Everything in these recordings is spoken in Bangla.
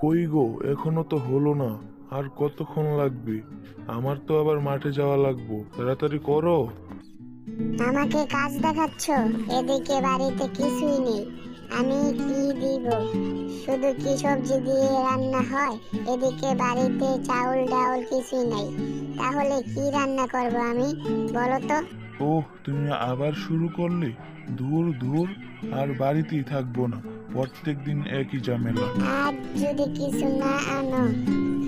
কই গো, এখনও তো হলো না, আর কতক্ষণ লাগবে? আমার তো আবার মাঠে যাওয়া লাগবো, তাড়াতাড়ি করো। আমাকে কাজ দেখাচ্ছ? এদিকে বাড়িতে কিছুই নেই। আমি কি দিব? শুধু কি সবজি দিয়ে রান্না হয়? এদিকে বাড়িতে চাউল ডাউল কিছুই নাই। তাহলে কি রান্না করব আমি, বলো তো? ওহ তুমি আবার শুরু করলে? দূর দূর আর বাড়িতেই থাকব না। প্রত্যেক দিন একই ঝামেলা। আজ যদি কিছু না আনো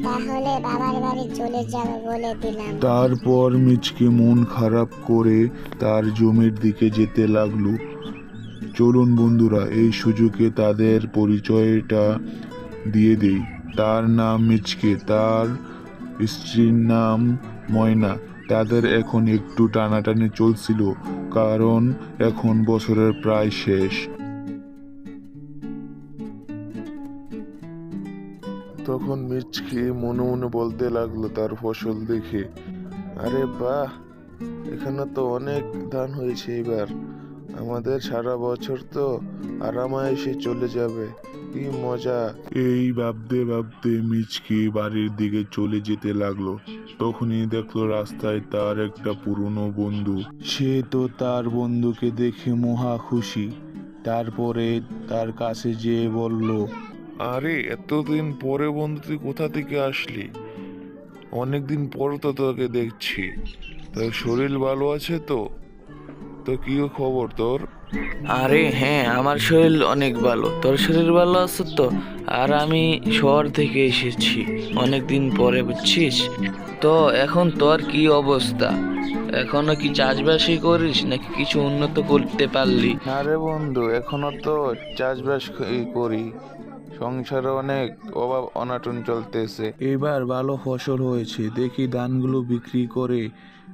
তাহলে বাবার বাড়ি চলে যাবে বলে দিলাম। তারপর মিচকে মন খারাপ করে তার জমির দিকে যেতে লাগল। চলুন বন্ধুরা এই সুযোগে তাদের পরিচয়টা দিয়ে দেই। তার নাম মিচকে তার স্ত্রীর নাম ময়না। তাদের এখন একটু টানাটানি চলছিল, কারণ এখন বছরের প্রায় শেষ। তখন মিচকে মনে মনে বলতে লাগল তার ফসল দেখে। আরে বাহ, এখানে তো অনেক ধান হয়েছে এবার। আমাদের সারা বছর তো আরামায়েসে চলে যাবে। কি মজা। এই ভাবতে ভাবতে মিচকে বাড়ির দিকে চলে যেতে লাগল। তখনই দেখল রাস্তায় তার একটা পুরনো বন্ধু। সে তো তার বন্ধুকে দেখে মহা খুশি। তারপরে তার কাছে যেয়ে বলল আরে এতদিন পরে বন্ধু তুই কোথা থেকে আসলি? অনেকদিন পর তো তোকে দেখছি। তোর শরীর ভালো আছে তো? তো কি খবর তোর? আরে হ্যাঁ আমার শরীর অনেক ভালো। তোর শরীর ভালো আছে তো? আর আমি শহর থেকে এসেছি অনেক দিন পরে বুঝছিস? তো এখন তোর কি অবস্থা? এখনও কি চাষবাসই করিস নাকি কিছু উন্নত করতে পারলি? আরে বন্ধু এখনও তো চাষবাস করি। সংসারে অনেক অভাব অনাটন চলতেছে। এবার ভালো ফসল হয়েছে দেখি ধানগুলো বিক্রি করে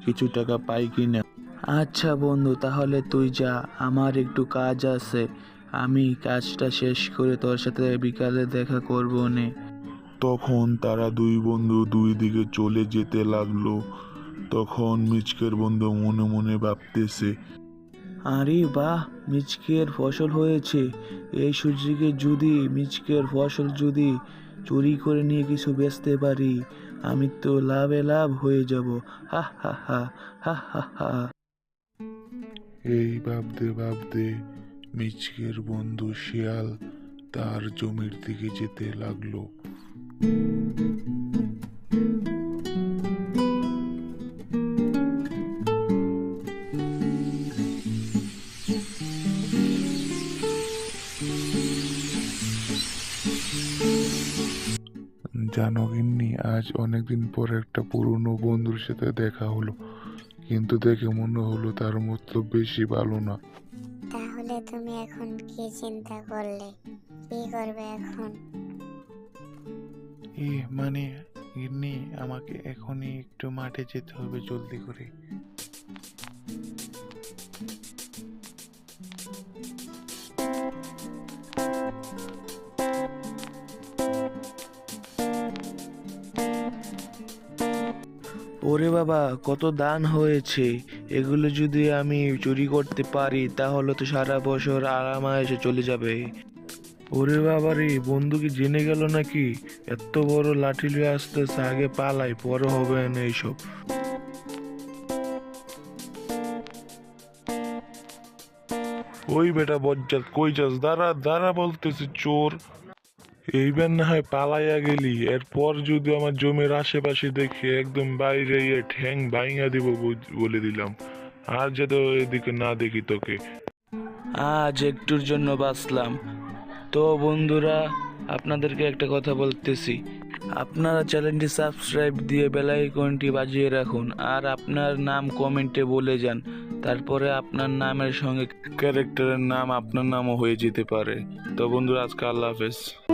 কিছু টাকা পাই কিনা। আচ্ছা বন্ধু তাহলে তুই যা আমার একটু কাজ আছে। আমি কাজটা শেষ করে তোর সাথে বিকালে দেখা করব নে। তখন তারা দুই বন্ধু দুই দিকে চলে যেতে লাগল। তখন মিচকের বন্ধু মনে মনে ভাবতেছে আরে বাহ মিচকের ফসল হয়েছে। এই সুযোগে যদি মিচকের ফসল যদি চুরি করে নিয়ে কিছু বেচতে পারি আমি তো লাভে লাভ হয়ে যাব। হা হা হা হা হা হা। এই ভাবতে ভাবতে মিচকের বন্ধু শিয়াল তার জমির দিকে যেতে লাগল। জানো গিন্নি, আজ অনেকদিন পর একটা পুরনো বন্ধুর সাথে দেখা হলো। কিন্তু দেখে মনে হলো তার মতলব বেশি ভালো না। তাহলে তুমি এখন কি চিন্তা করলে? কি করবে এখন? এ মানে গিন্নি আমাকে এখনই একটু মাঠে যেতে হবে জলদি করে। ওরে বাবা, কত দান হয়েছে। এগুলো যদি আমি চুরি করতে পারি, তাহলে তো সারা বছর আরামায়েসে চলে যাবে। ওরে বাবা রে, বন্ধু কি জেনে গেল নাকি? এত বড় লাঠি লিয়ে আসতেছে আগে পালাই, পরে হবে না এইসব। ওই বেটা বজ্জাত, কই যাস? দাঁড়া দাঁড়া বলতেছে, চোর। এইবার না হয় পালাইয়া গেলি, এরপর যদি আমার জমির আশেপাশে দেখে একদম বাইরে ইয়ে ঠ্যাং বাইঙা দিব বলে দিলাম। আর যাতে এদিকে না দেখি তোকে। আজ একটুর জন্য বাঁচলাম। তো বন্ধুরা, আপনাদেরকে একটা কথা বলতেছি। আপনারা চ্যানেলটি সাবস্ক্রাইব দিয়ে বেল আইকনটি বাজিয়ে রাখুন, আর আপনার নাম কমেন্টে বলে যান। তারপরে আপনার নামের সঙ্গে ক্যারেক্টারের নাম, আপনার নামও হয়ে যেতে পারে। তো বন্ধুরা, আজকে আল্লাহ হাফেজ।